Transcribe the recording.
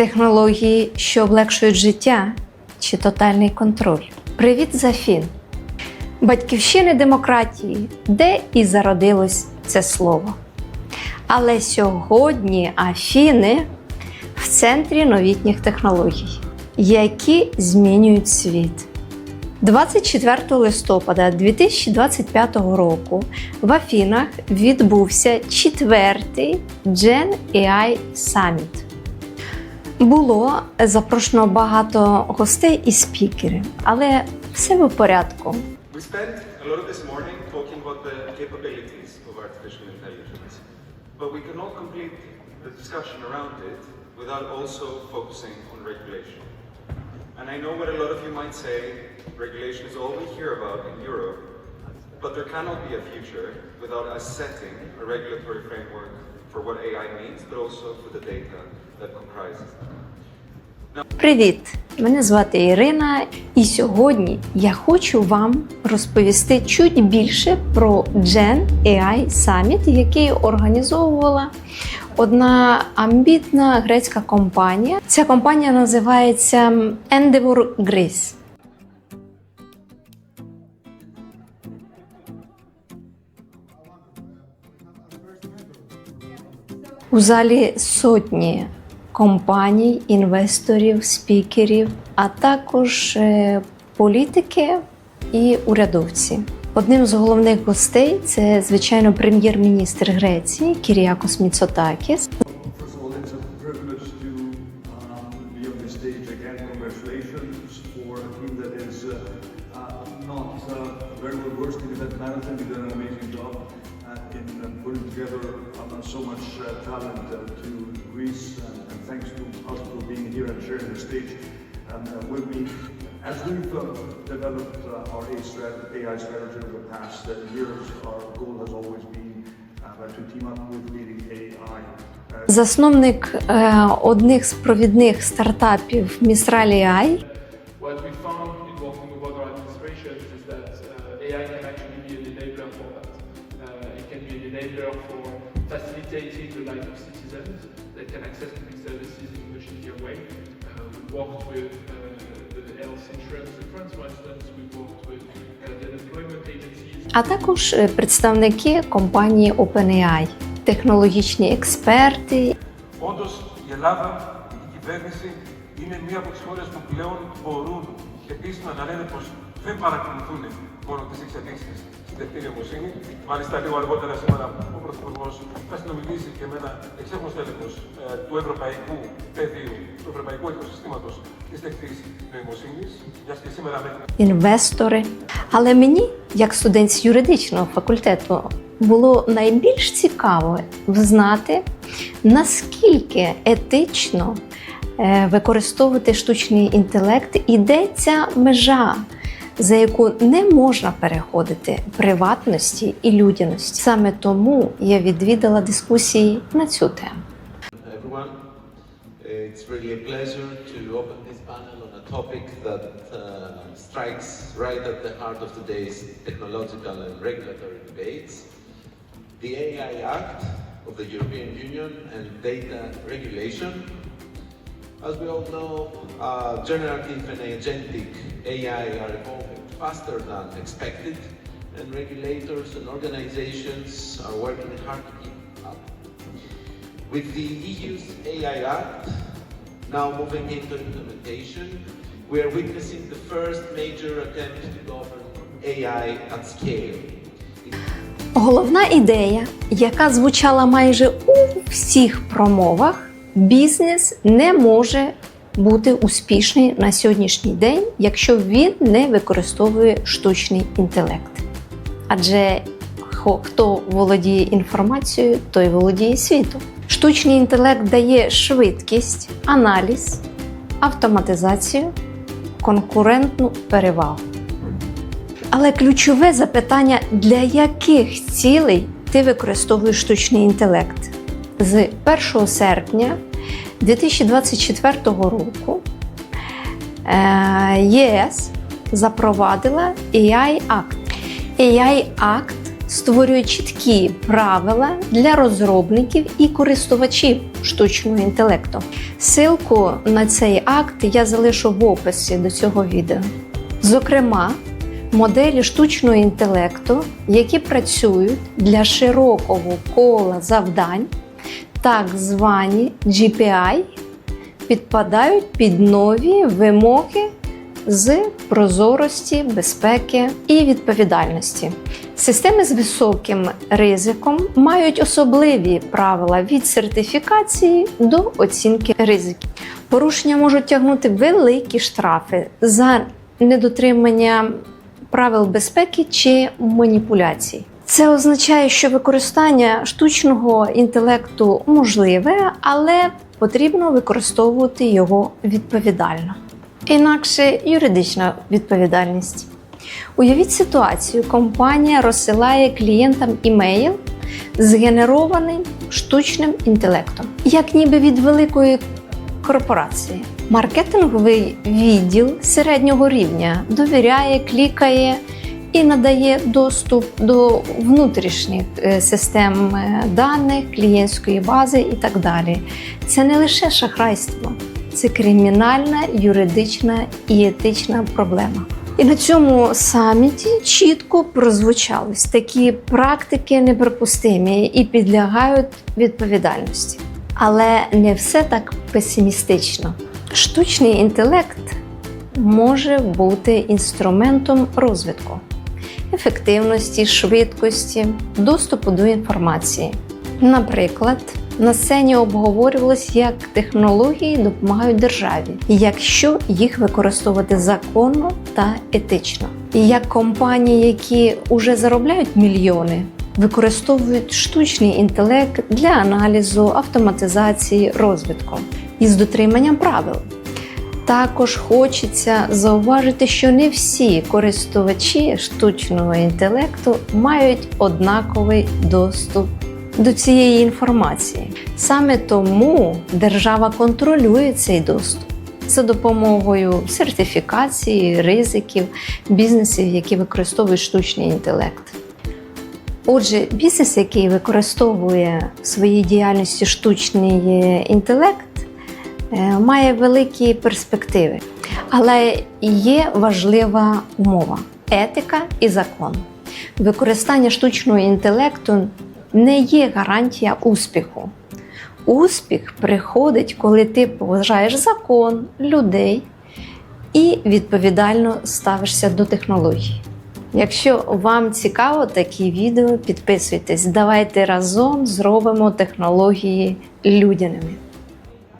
Технології, що облегшують життя чи тотальний контроль. Привіт, Зафін! Батьківщини демократії, де і зародилось це слово. Але сьогодні Афіни в центрі новітніх технологій, які змінюють світ. 24 листопада 2025 року в Афінах відбувся четвертий Gen AI Summit. Було запрошено багато гостей і спікерів, але все в порядку. We spent a lot of this morning talking about the capabilities of artificial intelligence, but we cannot complete the discussion around it without also focusing on regulation. And I know what a lot of you might say, regulation is all we hear about in Europe, but there cannot be a future without us setting a regulatory framework for what AI means, but also for the data that comprises it. Привіт! Мене звати Ірина, і сьогодні я хочу вам розповісти чуть більше про Gen AI Summit, який організовувала одна амбітна грецька компанія. Ця компанія називається Endeavor Greece. У залі сотні компаній, інвесторів, спікерів, а також е, політики і урядовці. Одним з головних гостей це, звичайно, прем'єр-міністр Греції Кіріакос Міцотакіс. Um, be uh, uh, uh, well in event management. You did an amazing job uh, uh, putting together um, so much uh, talent uh, to Greece, and, and thanks to us for being here and sharing the stage um, uh, with me. As we've uh, developed uh, our AI strategy over the past uh, years, our goal has always been uh, to team up with leading AI. uh, Засновник е, одних з провідних стартапів Mistral AI a much easier way. Uh, we worked with uh, the health insurance funds, for instance. We worked with uh, the employment agencies. а також е, представники компанії OpenAI, технологічні експерти Όντω η Ελλάδα, η κυβέρνηση είναι μία από τι χώρε που πλέον μπορούν επίσημα να λένε πω δεν παρακολουθούν μόνο τι εξελίξει στην τεχνητή νοημοσύνη. Μάλιστα, λίγο αργότερα σήμερα ο Πρωθυπουργό θα συνομιλήσει και με ένα εξέχον τέλεχο του Ευρωπαϊκού Πεδίου, του Ευρωπαϊκού Οικοσυστήματο τη τεχνητή νοημοσύνη, μια και σήμερα με інвестори. Але мені, як студент з юридичного факультету, було найбільш цікаво знати, наскільки етично е, використовувати штучний інтелект і де ця межа, за яку не можна переходити приватності і людяності. Саме тому я відвідала дискусії на цю тему. It's really a pleasure to open this panel on a topic that uh, strikes right at the heart of today's technological and regulatory debates. The AI Act of the European Union and data regulation. As we all know, uh, generative and agentic AI are evolving faster than expected, and regulators and organizations are working hard to keep up. With the EU's AI Act now moving into implementation, we are witnessing the first major attempt to govern AI at scale. Головна ідея, яка звучала майже у всіх промовах, бізнес не може бути успішний на сьогоднішній день, якщо він не використовує штучний інтелект. Адже хто володіє інформацією, той володіє світом. Штучний інтелект дає швидкість, аналіз, автоматизацію, конкурентну перевагу. Але ключове запитання: для яких цілей ти використовуєш штучний інтелект? З 1 серпня 2024 року е, ЄС запровадила AI Act. AI Act створює чіткі правила для розробників і користувачів штучного інтелекту. Силку на цей акт я залишу в описі до цього відео. Зокрема, моделі штучного інтелекту, які працюють для широкого кола завдань, так звані GPI, підпадають під нові вимоги з прозорості, безпеки і відповідальності. Системи з високим ризиком мають особливі правила від сертифікації до оцінки ризиків. Порушення можуть тягнути великі штрафи за недотримання правил безпеки чи маніпуляцій. Це означає, що використання штучного інтелекту можливе, але потрібно використовувати його відповідально. Інакше юридична відповідальність. Уявіть ситуацію, компанія розсилає клієнтам імейл, згенерований штучним інтелектом, як ніби від великої корпорації. Маркетинговий відділ середнього рівня довіряє, клікає і надає доступ до внутрішніх е, систем е, даних, клієнтської бази і так далі. Це не лише шахрайство, це кримінальна, юридична і етична проблема. І на цьому саміті чітко прозвучались такі практики неприпустимі і підлягають відповідальності. Але не все так песимістично. Штучний інтелект може бути інструментом розвитку, ефективності, швидкості, доступу до інформації. Наприклад, на сцені обговорювалось, як технології допомагають державі, якщо їх використовувати законно та етично. І як компанії, які вже заробляють мільйони, використовують штучний інтелект для аналізу, автоматизації, розвитку із дотриманням правил. Також хочеться зауважити, що не всі користувачі штучного інтелекту мають однаковий доступ до цієї інформації. Саме тому держава контролює цей доступ за допомогою сертифікації, ризиків бізнесів, які використовують штучний інтелект. Отже, бізнес, який використовує в своїй діяльності штучний інтелект, е, має великі перспективи. Але є важлива умова етика і закон. Використання штучного інтелекту не є гарантія успіху. Успіх приходить, коли ти поважаєш закон, людей і відповідально ставишся до технологій. Якщо вам цікаво такі відео, підписуйтесь. Давайте разом зробимо технології людяними.